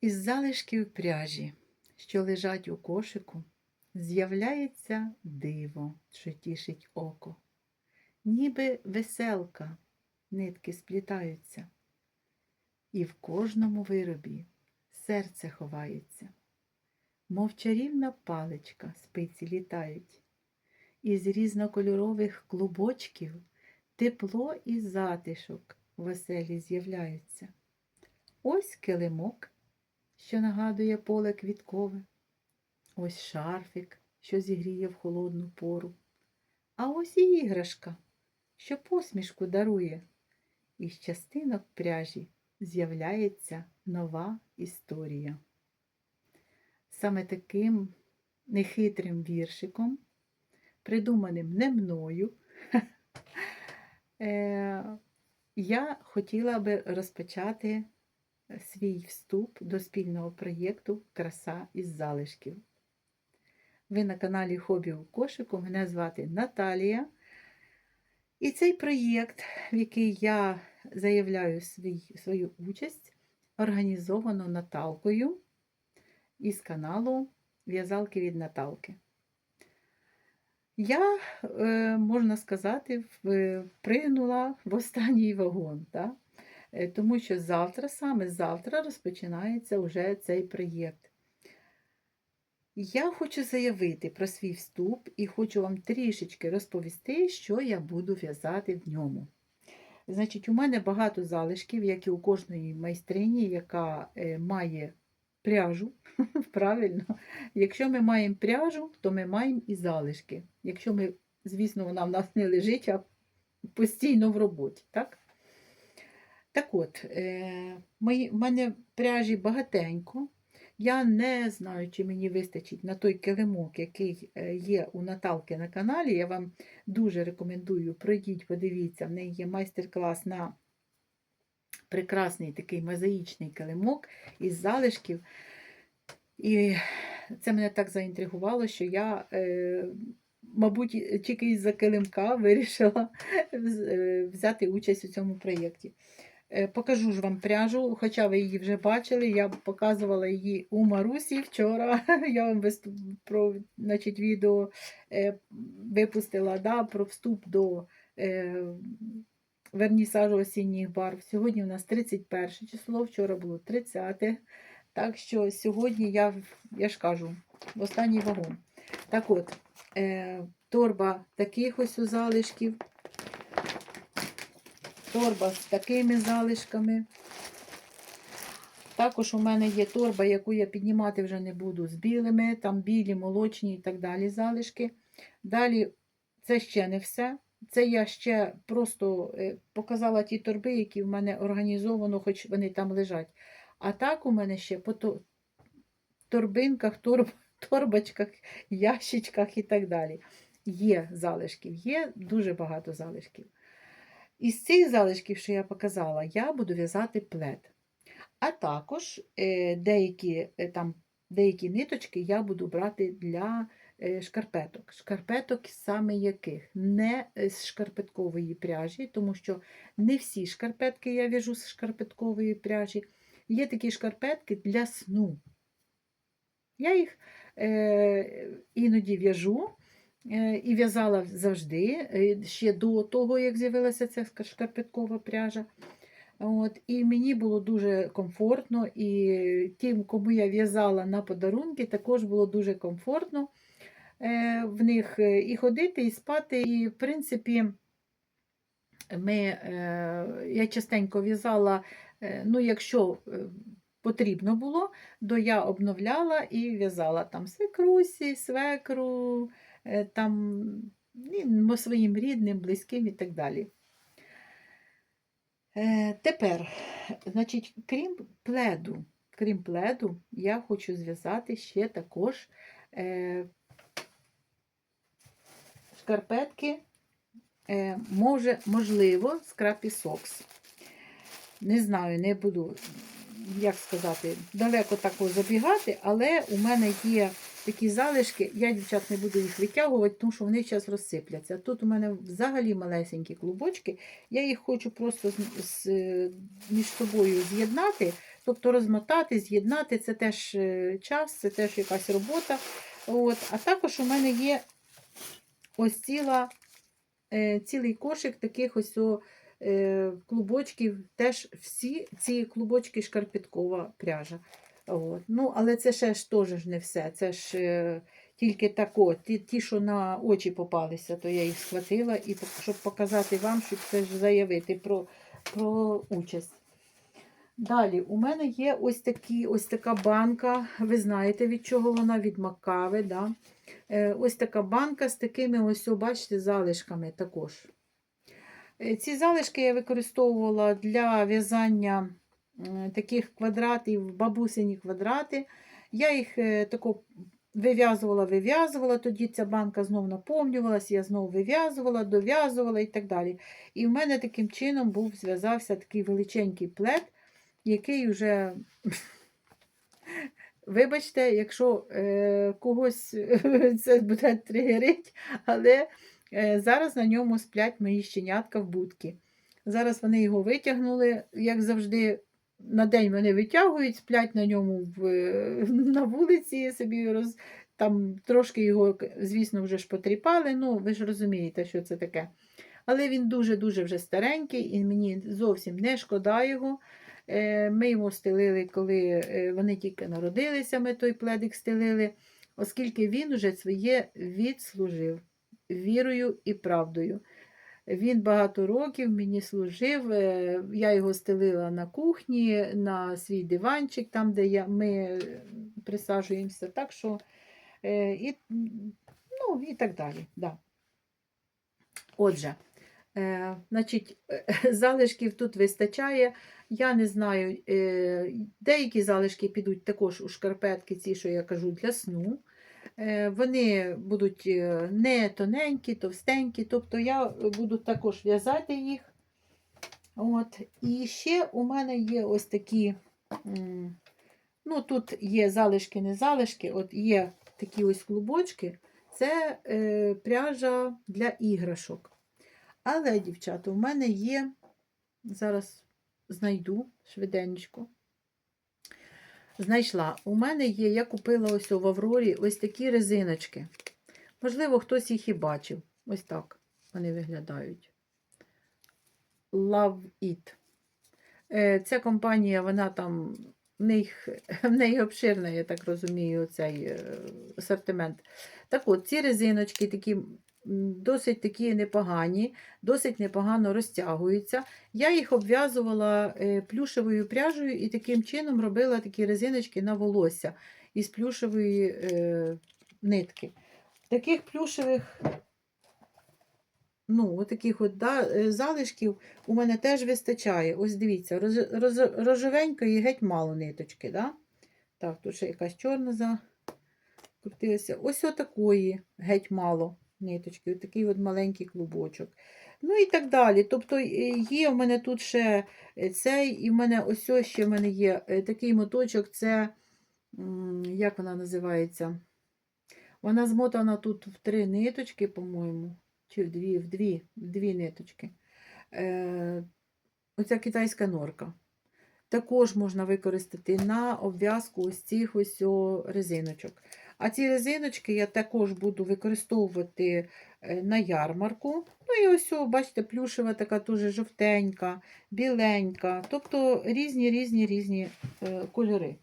Із залишків пряжі, що лежать у кошику, з'являється диво, що тішить око. Ніби веселка, нитки сплітаються, і в кожному виробі серце ховається, мов чарівна паличка спиці літають, із різнокольорових клубочків тепло і затишок в оселі з'являються. Ось килимок, що нагадує поле квіткове, ось шарфик, що зігріє в холодну пору, а ось і іграшка, що посмішку дарує, і з частинок пряжі з'являється нова історія. Саме таким нехитрим віршиком, придуманим не мною, е, я хотіла би розпочати свій вступ до спільного проєкту Краса із залишків. Ви на каналі Хобі у кошику. Мене звати Наталія. І цей проєкт, в який я заявляю свій, свою участь, організовано Наталкою із каналу В'язалки від Наталки. Я, е, можна сказати, впригнула в останній вагон. Так? Е, тому що завтра, саме завтра, розпочинається вже цей проєкт. Я хочу заявити про свій вступ і хочу вам трішечки розповісти, що я буду в'язати в ньому. Значить, у мене багато залишків, як і у кожної майстрині, яка е, має пряжу. Правильно, якщо ми маємо пряжу, то ми маємо і залишки. Якщо ми, звісно, вона в нас не лежить, а постійно в роботі. так? Так от, е, в мене пряжі багатенько. Я не знаю, чи мені вистачить на той килимок, який е, є у Наталки на каналі. Я вам дуже рекомендую, пройдіть, подивіться, в неї є майстер-клас на прекрасний такий мозаїчний килимок із залишків. І це мене так заінтригувало, що я, е, мабуть, тільки із-за килимка вирішила взяти участь у цьому проєкті. Е, покажу ж вам пряжу, хоча ви її вже бачили, я показувала її у Марусі вчора. Я вам виступ, про значить, відео е, випустила да, про вступ до е, вернісажу осінніх барв. Сьогодні у нас 31 число, вчора було 30. Так що сьогодні я, я ж кажу, в останній вагон. Так от, е, торба таких ось залишків торба з такими залишками. Також у мене є торба, яку я піднімати вже не буду з білими, там білі, молочні і так далі залишки. Далі це ще не все. Це я ще просто е, показала ті торби, які в мене організовано, хоч вони там лежать. А так у мене ще по торбинках, торб, торбочках, ящичках і так далі. Є залишків, є дуже багато залишків. Із цих залишків, що я показала, я буду в'язати плед. А також е, деякі е, там, деякі ниточки я буду брати для е, шкарпеток. Шкарпеток саме яких? Не з шкарпеткової пряжі, тому що не всі шкарпетки я в'яжу з шкарпеткової пряжі. Є такі шкарпетки для сну. Я їх е, іноді в'яжу. Е, і в'язала завжди, е, ще до того, як з'явилася ця шкарпеткова пряжа. От, І мені було дуже комфортно, і тим, кому я в'язала на подарунки, також було дуже комфортно е, в них і ходити, і спати. І, в принципі, ми, я частенько в'язала, ну, якщо потрібно було, то я обновляла і в'язала там свекрусі, свекру. Е, там, ну, своїм рідним, близьким і так далі. Е, тепер, значить, крім пледу, крім пледу, я хочу зв'язати ще також е, шкарпетки, е, може, можливо, скрапі сокс. Не знаю, не буду, як сказати, далеко такого забігати, але у мене є такі залишки. Я, дівчат, не буду їх витягувати, тому що вони зараз розсипляться. Тут у мене взагалі малесенькі клубочки. Я їх хочу просто з, з, між собою з'єднати, Тобто розмотати, з'єднати це теж е, час, це теж якась робота. От. А також у мене є ось ціла, е, цілий кошик таких ось о, е, клубочків. Теж всі ці клубочки шкарпеткова пряжа. От. Ну, але це ще ж теж не все. Це ж е, тільки тако. Ті, ті, що на очі попалися, то я їх схватила, і щоб показати вам, щоб це ж заявити про, про участь. Далі, у мене є ось, такі, ось така банка. Ви знаєте, від чого вона? Від макави. Да? Е, ось така банка з такими ось, бачите, залишками також. Е, Ці залишки я використовувала для в'язання таких квадратів, бабусині квадрати. Я їх е, тако вив'язувала, вив'язувала, тоді ця банка знов наповнювалася, я знову вив'язувала, дов'язувала і так далі. І в мене таким чином був зв'язався такий величенький плед, який вже, вибачте, якщо е, когось це буде тригерить, але е, зараз на ньому сплять мої щенятка в будці. Зараз вони його витягнули, як завжди, на день вони витягують, сплять на ньому в, на вулиці, собі роз, там трошки його, звісно, вже ж потріпали. Ну, ви ж розумієте, що це таке. Але він дуже-дуже вже старенький, і мені зовсім не шкода його. Е, Ми його стелили, коли е, вони тільки народилися, ми той пледик стелили, оскільки він уже своє відслужив вірою і правдою. Він багато років мені служив. е, Я його стелила на кухні, на свій диванчик, там, де я, ми е, присаджуємося. Так що, е, і, ну, і так далі. Да. Отже, значить, залишків тут вистачає. Я не знаю, деякі залишки підуть також у шкарпетки, ці, що я кажу, для сну. Е, Вони будуть е, не тоненькі, товстенькі, тобто я буду також в'язати їх. От. І ще у мене є ось такі, ну тут є залишки, не залишки, от є такі ось клубочки, це е, пряжа для іграшок. Але, дівчата, у мене є, зараз знайду швиденько. Знайшла. У мене є, я купила ось в Аврорі ось такі резиночки. Можливо, хтось їх і бачив. Ось так вони виглядають. Love It. Е, Ця компанія, вона там, в них, в неї обширна, я так розумію, цей е, асортимент. Так от, ці резиночки такі досить такі непогані, досить непогано розтягуються. Я їх обв'язувала е, плюшевою пряжею і таким чином робила такі резиночки на волосся із плюшевої е, нитки. Таких плюшевих, ну, таких от, да, е, залишків у мене теж вистачає. Ось дивіться, роз, роз, рожевенької геть мало ниточки. Да? Так, тут ще якась чорна закрутилася. Ось отакої геть мало ниточки, такий от маленький клубочок. Ну і так далі. Тобто е, є в мене тут ще е, цей, і в мене ось ось ще в мене є е, такий моточок, це, як вона називається? Вона змотана тут в три ниточки, по-моєму, чи в дві, в дві, в дві ниточки. Е, оця китайська норка. Також можна використати на обв'язку ось цих ось резиночок. А ці резиночки я також буду використовувати е, на ярмарку. Ну і ось, бачите, плюшева така дуже жовтенька, біленька, тобто різні, різні, різні е, кольори.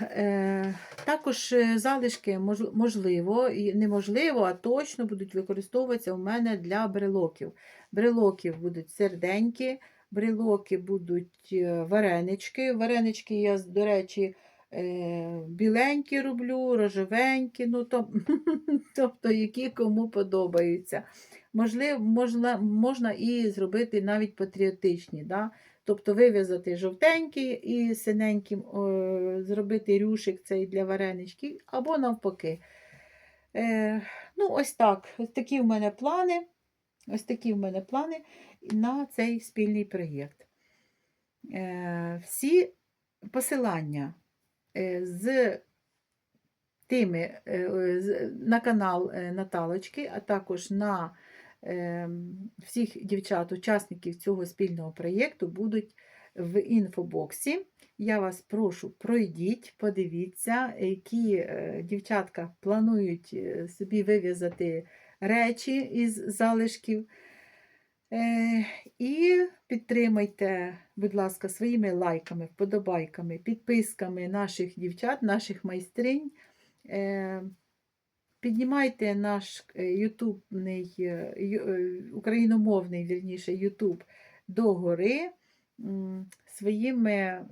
Е, також залишки можливо, неможливо, а точно будуть використовуватися у мене для брелоків. Брелоків будуть серденькі, брелоки будуть варенички. Варенички я, до речі, біленькі роблю, рожевенькі, ну, то, тобто які кому подобаються. Можливо, можна, можна і зробити навіть патріотичні. Да? Тобто вив'язати жовтенький і синеньким зробити рюшик цей для варенички, або навпаки. Е, ну, ось так. Ось такі в мене плани. Ось такі в мене плани на цей спільний проєкт. Е, всі посилання е, з тими е, е, на канал е, Наталочки, а також на е, всіх дівчат, учасників цього спільного проєкту будуть в інфобоксі. Я вас прошу, пройдіть, подивіться, які е, дівчатка планують е, собі вив'язати речі із залишків. Е, І підтримайте, будь ласка, своїми лайками, вподобайками, підписками наших дівчат, наших майстринь. Е, Піднімайте наш е, ютубний, е, україномовний, вірніше, Ютуб догори м, своїми,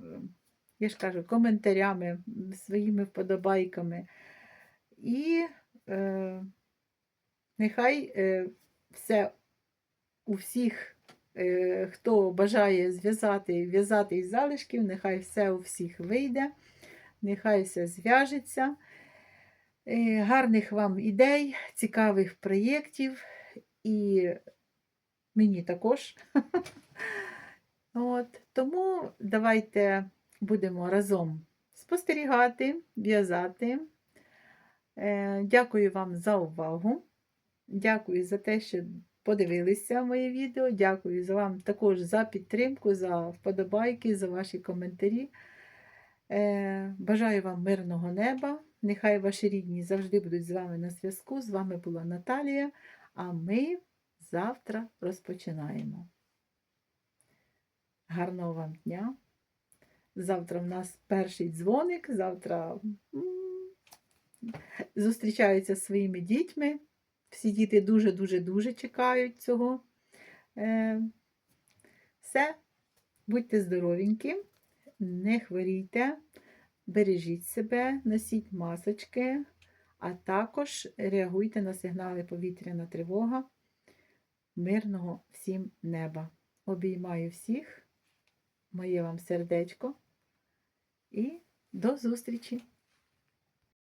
я ж кажу, коментарями, своїми вподобайками. І е, нехай е, все у всіх, хто бажає зв'язати, в'язати із залишків, нехай все у всіх вийде, нехай все зв'яжеться. Е, Гарних вам ідей, цікавих проєктів і мені також. От, тому давайте будемо разом спостерігати, в'язати. Е, Дякую вам за увагу. Дякую за те, що подивилися моє відео. Дякую вам також за підтримку, за вподобайки, за ваші коментарі. Е, Бажаю вам мирного неба. Нехай ваші рідні завжди будуть з вами на зв'язку. З вами була Наталія, а ми завтра розпочинаємо. Гарного вам дня! Завтра в нас перший дзвоник, завтра зустрічаються зі своїми дітьми. Всі діти дуже-дуже-дуже чекають цього. Е, Все, будьте здоровенькі, не хворійте, бережіть себе, носіть масочки, а також реагуйте на сигнали повітряна тривога. Мирного всім неба. Обіймаю всіх, моє вам сердечко і до зустрічі!